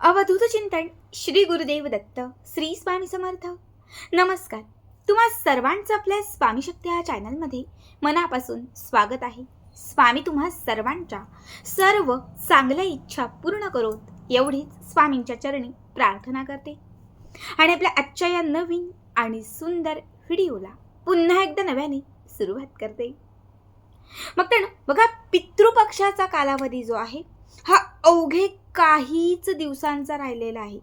अवधूत चिंतन श्री गुरुदेव दत्त श्री स्वामी समर्थ. नमस्कार. तुम्हा सर्वांचं आपल्या स्वामी शक्ती या चॅनलमध्ये मनापासून स्वागत आहे. स्वामी तुम्हा सर्वांच्या सर्व चांगल्या इच्छा पूर्ण करोत एवढीच स्वामींच्या चरणी प्रार्थना करते. आणि आपल्या आजच्या या नवीन आणि सुंदर व्हिडिओला पुन्हा एकदा नव्याने सुरुवात करते. मग तर बघा पितृपक्षाचा कालावधी जो आहे हा अवघे काहीच दिवसांचा राहिलेला आहे.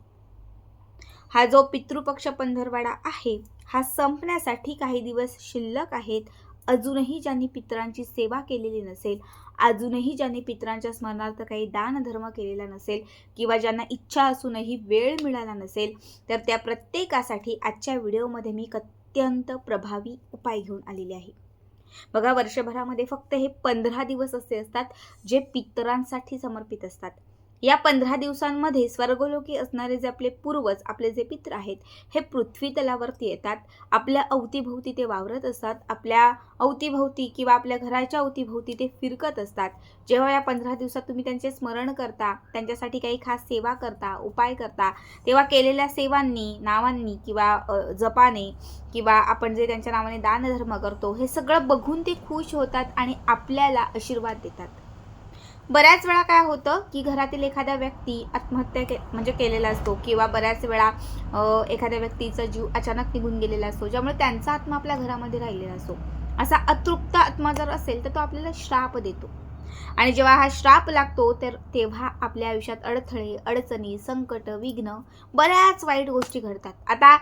हा जो पितृपक्ष पंधरवाडा आहे हा संपण्यासाठी काही दिवस शिल्लक आहेत. अजूनही ज्यांनी पितरांची सेवा केलेली नसेल अजूनही ज्यांनी पितरांच्या स्मरणार्थ काही दानधर्म केलेला नसेल किंवा ज्यांना इच्छा असूनही वेळ मिळाला नसेल तर त्या प्रत्येकासाठी आजच्या व्हिडिओमध्ये मी अत्यंत प्रभावी उपाय घेऊन आलेले आहे. बघा वर्षभरामध्ये फक्त हे पंधरा दिवस असे असतात जे पितरांसाठी समर्पित असतात. या पंधरा दिवसांमध्ये स्वर्गलोकी असणारे जे आपले पूर्वज आपले जे पित्र आहेत हे पृथ्वी तलावरती येतात. आपल्या अवतीभोवती ते वावरत असतात. आपल्या अवतीभोवती किंवा आपल्या घराच्या अवतीभोवती ते फिरकत असतात. जेव्हा या पंधरा दिवसात तुम्ही त्यांचे स्मरण करता त्यांच्यासाठी काही खास सेवा करता उपाय करता तेव्हा केलेल्या सेवांनी नावांनी किंवा जपाने किंवा आपण जे त्यांच्या नावाने दानधर्म करतो हे सगळं बघून ते खुश होतात आणि आपल्याला आशीर्वाद देतात. बऱ्याच वेळा काय होतं की घरातील एखादा व्यक्ती आत्महत्या के म्हणजे केलेला असतो किंवा बऱ्याच वेळा एखाद्या व्यक्तीचा जीव अचानक निघून गेलेला असतो ज्यामुळे त्यांचा आत्मा आपल्या घरामध्ये राहिलेला असतो. असा अतृप्त आत्मा जर असेल तर तो आपल्याला श्राप देतो. आणि जेव्हा हा श्राप लागतो तर तेव्हा आपल्या आयुष्यात अडथळे अडचणी संकट विघ्न बऱ्याच वाईट गोष्टी घडतात. आता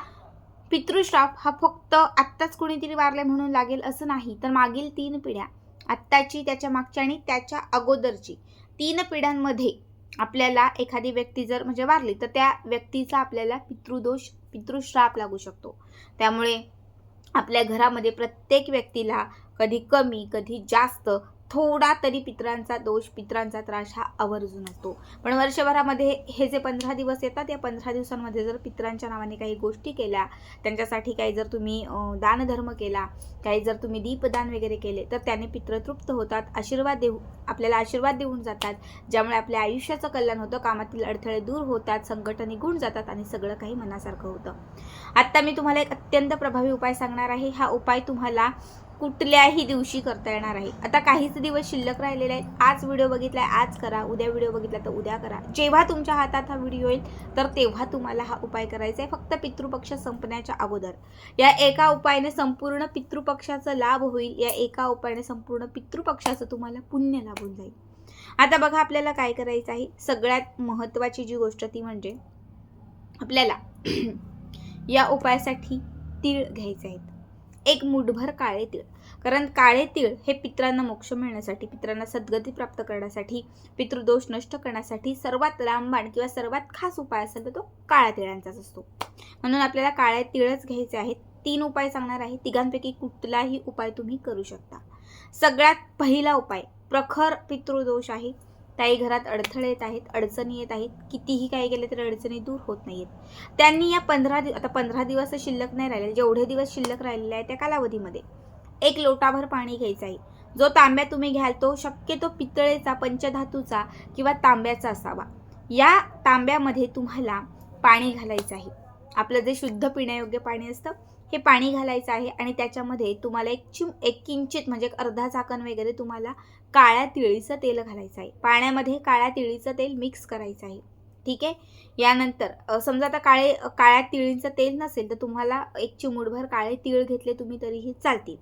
पितृश्राप हा फक्त आत्ताच कोणीतरी वारले म्हणून लागेल असं नाही तर मागील तीन पिढ्या आत्ताची त्याच्या मागची आणि त्याच्या अगोदरची. तीन पिढ्यांमध्ये आपल्याला एखादी व्यक्ती जर म्हणजे वारली तर त्या व्यक्तीचा आपल्याला पितृदोष पितृश्राप लागू शकतो. त्यामुळे आपल्या घरामध्ये प्रत्येक व्यक्तीला कधी कमी कधी जास्त थोडा तरी पितरांचा दोष पितरांचा त्रास हा आवर्जून असतो पण वर्षभरामध्ये हे जे पंधरा दिवस येतात या पंधरा दिवसांमध्ये जर पितरांच्या नावाने काही गोष्टी केल्या त्यांच्यासाठी काही जर तुम्ही दानधर्म केला काही जर तुम्ही दीपदान वगैरे केले तर त्याने पित्र तृप्त होतात आशीर्वाद देऊ आपल्याला आशीर्वाद देऊन जातात. ज्यामुळे आपल्या आयुष्याचं कल्याण होतं कामातील अडथळे दूर होतात संकट निघून जातात आणि सगळं काही मनासारखं होतं. आत्ता मी तुम्हाला एक अत्यंत प्रभावी उपाय सांगणार आहे. हा उपाय तुम्हाला कुठल्याही दिवशी करता येणार आहे. आता काहीच दिवस शिल्लक राहिलेले आहेत. आज व्हिडिओ बघितलाय आज करा. उद्या व्हिडिओ बघितला तर उद्या करा. जेव्हा तुमच्या हातात हा व्हिडिओ येईल तर तेव्हा तुम्हाला हा उपाय करायचा आहे. फक्त पितृपक्ष संपण्याच्या अगोदर. या एका उपायाने संपूर्ण पितृपक्षाचा लाभ होईल. या एका उपायाने संपूर्ण पितृपक्षाचं तुम्हाला पुण्य लाभून जाईल. आता बघा आपल्याला काय करायचं आहे? सगळ्यात महत्त्वाची जी गोष्ट ती म्हणजे आपल्याला या उपायासाठी तीळ घ्यायचे आहेत. एक मुठभर काळे तीळ. कारण काळे तीळ हे पित्रांना मोक्ष मिळण्यासाठी पित्रांना सद्गती प्राप्त करण्यासाठी पितृदोष नष्ट करण्यासाठी सर्वात लांबबाण किंवा सर्वात खास उपाय असेल तर तो काळ्या तिळांचाच असतो. म्हणून आपल्याला काळ्या तिळच घ्यायचे आहेत. तीन उपाय सांगणार आहे. तिघांपैकी कुठलाही उपाय तुम्ही करू शकता. सगळ्यात पहिला उपाय प्रखर पितृदोष आहे. काही घरात अडथळे येत आहेत अडचणी येत आहेत. कितीही काही केले तरी अडचणी दूर होत नाहीत त्यांनी या पंधरा दिव आता पंधरा दिवस शिल्लक नाही राहिले. जेवढे दिवस शिल्लक राहिलेले आहे त्या कालावधीमध्ये. एक लोटाभर पाणी घ्यायचं आहे. जो तांब्या तुम्ही घ्याल तो शक्यतो पितळेचा पंचधातूचा किंवा तांब्याचा असावा. या तांब्यामध्ये तुम्हाला पाणी घालायचं आहे. आपलं जे शुद्ध पिण्यायोग्य पाणी असतं हे पाणी घालायचं आहे आणि त्याच्यामध्ये तुम्हाला एक चिम एक किंचित म्हणजे एक अर्धा झाकण वगैरे तुम्हाला काळ्या तिळीचं तेल घालायचं आहे. पाण्यामध्ये काळ्या तिळीचं तेल मिक्स करायचं आहे. ठीक आहे? यानंतर समजा आता काळे काळ्या तिळीचं तेल नसेल तर तुम्हाला एक चिमूटभर काळे तिळ घेतले तुम्ही तरीही चालतील.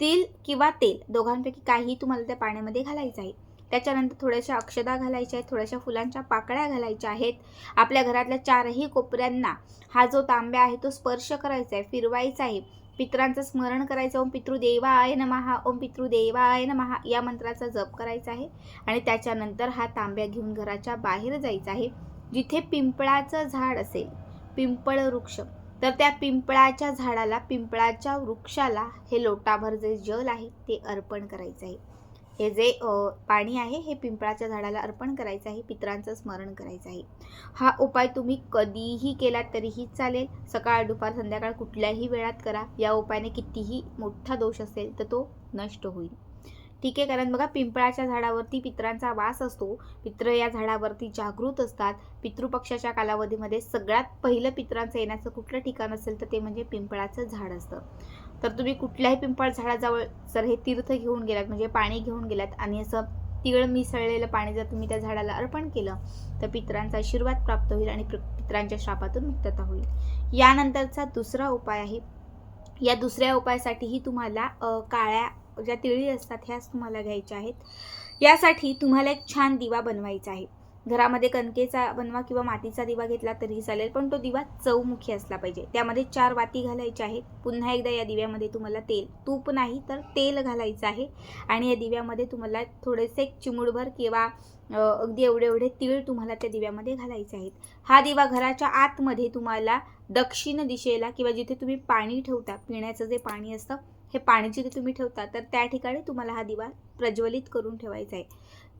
तिळ किंवा तेल दोघांपैकी काही तुम्हाला त्या पाण्यामध्ये घालायचं आहे. त्याच्यानंतर थोड्याशा अक्षदा घालायच्या आहेत थोड्याशा फुलांच्या पाकळ्या घालायच्या आहेत. आपल्या घरातल्या चारही कोपऱ्यांना हा जो तांब्या आहे तो स्पर्श करायचा आहे फिरवायचा आहे. पितरांचं स्मरण करायचं ओम पितृदेवाय नमहा ओम पितृदेवाय नमहा या मंत्राचा जप करायचा आहे. आणि त्याच्यानंतर हा तांब्या घेऊन घराच्या बाहेर जायचा आहे जिथे पिंपळाचं झाड असेल पिंपळ वृक्ष. तर त्या पिंपळाच्या झाडाला पिंपळाच्या वृक्षाला हे लोटाभर जे जल आहे ते अर्पण करायचं आहे. हे जे पाणी आहे हे पिंपळाच्या झाडाला अर्पण करायचं आहे पितरांचं स्मरण करायचं आहे. हा उपाय तुम्ही कधीही केलात तरीही चालेल. सकाळ दुपार संध्याकाळ कुठल्याही वेळात करा. या उपायाने कितीही मोठा दोष असेल तर तो नष्ट होईल. ठीक आहे कारण बघा पिंपळाच्या झाडावरती पित्रांचा वास असतो. पित्र या झाडावरती जागृत असतात. पितृपक्षाच्या कालावधीमध्ये सगळ्यात पहिलं पित्रांचं येण्याचं कुठलं ठिकाण असेल तर ते म्हणजे पिंपळाचं झाड असतं. तर तुम्ही कुठल्याही पिंपळ झाडाजवळ जर हे तीर्थ घेऊन गेलात म्हणजे पाणी घेऊन गेलात आणि असं तिळ मिसळलेलं पाणी जर तुम्ही त्या झाडाला अर्पण केलं तर पित्रांचा आशीर्वाद प्राप्त होईल आणि प्र- पित्रांच्या श्रापातून मुक्तता होईल. यानंतरचा दुसरा उपाय आहे या दुसऱ्या उपायासाठीही तुम्हाला काळ्या ज्या तिळी असतात ह्याच तुम्हाला घ्यायच्या आहेत. यासाठी तुम्हाला एक छान दिवा बनवायचा आहे. घरामध्ये कणकेचा बनवा किंवा मातीचा दिवा घेतला तरीही चालेल पण तो दिवा चौमुखी असला पाहिजे. त्यामध्ये चार वाती घालायच्या आहेत. पुन्हा एकदा या दिव्यामध्ये तुम्हाला तेल तूप नाही तर तेल घालायचं आहे. आणि या दिव्यामध्ये तुम्हाला थोडेसे चिमुडभर चिमूडभर किंवा अगदी एवढे एवढे तीळ तुम्हाला त्या दिव्यामध्ये घालायचे आहेत. हा दिवा घराच्या आतमध्ये तुम्हाला दक्षिण दिशेला किंवा जिथे तुम्ही पाणी ठेवता पिण्याचं जे पाणी असतं हे पाणी जिथे तुम्ही ठेवता तर त्या ठिकाणी तुम्हाला हा दिवा प्रज्वलित करून ठेवायचा आहे.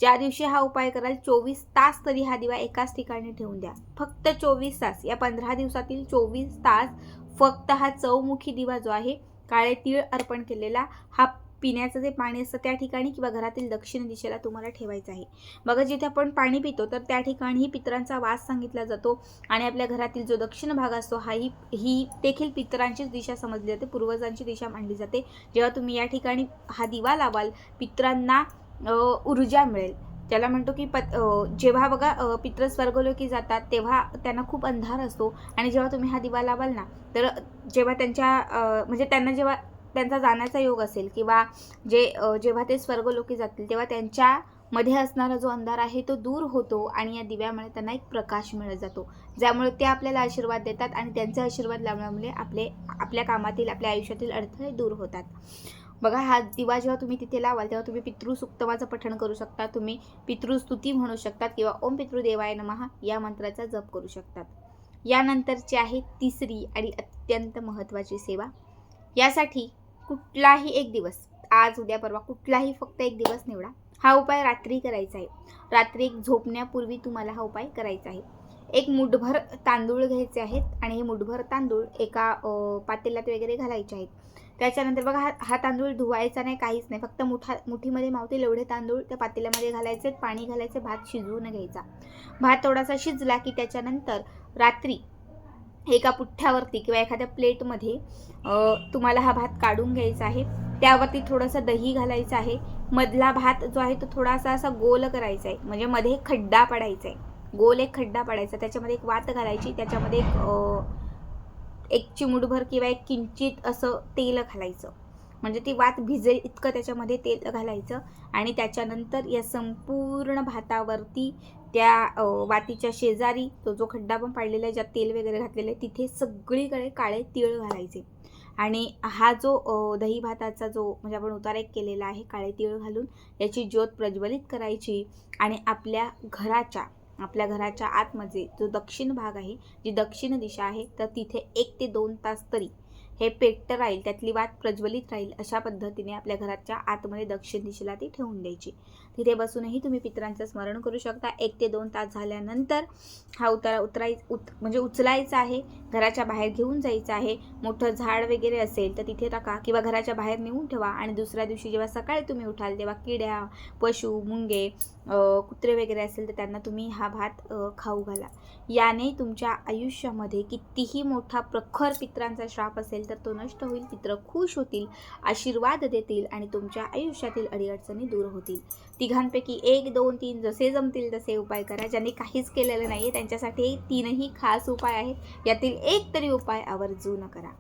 ज्या दिवशी हा उपाय कराल चोवीस तास तरी हा दिवा एकाच ठिकाणी ठेवून द्या. फक्त चोवीस तास. या पंधरा दिवसातील चोवीस तास फक्त हा चौमुखी दिवा जो आहे काळे तीळ अर्पण केलेला हा पिण्याचं जे पाणी असतं त्या ठिकाणी किंवा घरातील दक्षिण दिशेला तुम्हाला ठेवायचं आहे. बघा जिथे आपण पाणी पितो तर त्या ठिकाणी पितरांचा वास सांगितला जातो आणि आपल्या घरातील जो दक्षिण भाग असतो हा ही ही देखील पितरांचीच दिशा समजली जाते पूर्वजांची दिशा मांडली जाते. जेव्हा तुम्ही या ठिकाणी हा दिवा लावाल पितरांना ऊर्जा मिळेल. त्याला म्हणतो की पत जेव्हा बघा पित्र स्वर्गलोकी जातात तेव्हा त्यांना खूप अंधार असतो. आणि जेव्हा तुम्ही हा दिवा लावाल ना तर जेव्हा त्यांच्या म्हणजे त्यांना जेव्हा त्यांचा जाण्याचा योग असेल किंवा जे जेव्हा ते स्वर्गलोकी जातील तेव्हा त्यांच्या मध्ये असणारा जो अंधार आहे तो दूर होतो आणि या दिव्यामुळे त्यांना एक प्रकाश मिळत जातो. ज्यामुळे ते आपल्याला आशीर्वाद देतात आणि त्यांचे आशीर्वाद लावण्यामुळे आपले आपल्या कामातील आपल्या आयुष्यातील अडथळे दूर होतात. बघा हा दिवा जेव्हा तुम्ही तिथे लावाल तेव्हा तुम्ही पितृसुक्तमाचं पठण करू शकता तुम्ही पितृस्तुती म्हणू शकतात किंवा ओम पितृदेवाय नमहा या मंत्राचा जप करू शकतात. यानंतरची आहे तिसरी आणि अत्यंत महत्त्वाची सेवा. यासाठी कुठलाही एक दिवस आज उद्या परवा कुठलाही फक्त एक दिवस निवडा. हा उपाय रात्री करायचा आहे. रात्री एक झोपण्यापूर्वी तुम्हाला हा उपाय करायचा आहे. एक मुठभर तांदूळ घ्यायचे आहेत आणि हे मुठभर तांदूळ एका पातेल्यात वगैरे घालायचे आहेत. त्याच्यानंतर बघा हा हा तांदूळ धुवायचा नाही काहीच नाही. फक्त मुठा मुठीमध्ये मावतील एवढे तांदूळ त्या पातेल्यामध्ये घालायचे पाणी घालायचे भात शिजवून घ्यायचा. भात थोडासा शिजला की त्याच्यानंतर रात्री एका पुठ्ठ्यावरती किंवा एखाद्या प्लेटमध्ये तुम्हाला हा भात काढून घ्यायचा आहे. त्यावरती थोडंसं दही घालायचं आहे. मधला भात जो आहे तो थोडासा असा गोल करायचा आहे. म्हणजे मध्ये खड्डा पडायचा आहे. गोल एक खड्डा पडायचा. त्याच्यामध्ये एक वात घालायची. त्याच्यामध्ये एक एक चिमुटभर किंवा एक किंचित असं तेल घालायचं. म्हणजे ती वात भिजेल इतकं त्याच्यामध्ये तेल घालायचं आणि त्याच्यानंतर या संपूर्ण भातावरती त्या वातीच्या शेजारी तो जो खड्डा पण पाडलेला आहे ज्यात तेल वगैरे घातलेलं आहे तिथे सगळीकडे काळे तीळ घालायचे. आणि हा जो दही भाताचा जो म्हणजे आपण उतारा एक केलेला आहे काळे तीळ घालून याची ज्योत प्रज्वलित करायची आणि आपल्या घराच्या आपल्या घराच्या आतमध्ये जो दक्षिण भाग आहे जी दक्षिण दिशा आहे तर तिथे एक ते दोन तास तरी हे पेट्ट राहील त्यातली वात प्रज्वलित राहील अशा पद्धतीने आपल्या घराच्या आतमध्ये दक्षिण दिशेला ती ठेवून द्यायची. तिथे बसूनही तुम्ही पितरांचं स्मरण करू शकता. एक ते दोन तास झाल्यानंतर हा उतारा उतराय उत म्हणजे उचलायचा आहे. घराच्या बाहेर घेऊन जायचं आहे. मोठं झाड वगैरे असेल तर तिथे टाका किंवा घराच्या बाहेर नेऊन ठेवा आणि दुसऱ्या दिवशी जेव्हा सकाळी तुम्ही उठाल तेव्हा किड्या पशु मुंगे कुत्रे वगैरे असेल तर त्यांना तुम्ही हा भात खाऊ घाला. याने तुमच्या आयुष्यामध्ये कितीही मोठा प्रखर पित्रांचा श्राप असेल तर तो नष्ट होईल पित्र खुश होतील आशीर्वाद देतील आणि तुमच्या आयुष्यातील अडीअडचणी दूर होतील. ती तिघांपैकी एक दोन तीन जसे जमतील तसे उपाय करा. ज्यांनी काहीच केलेलं नाही आहे त्यांच्यासाठी तीनही खास उपाय आहेत. यातील एक तरी उपाय आवर्जून करा.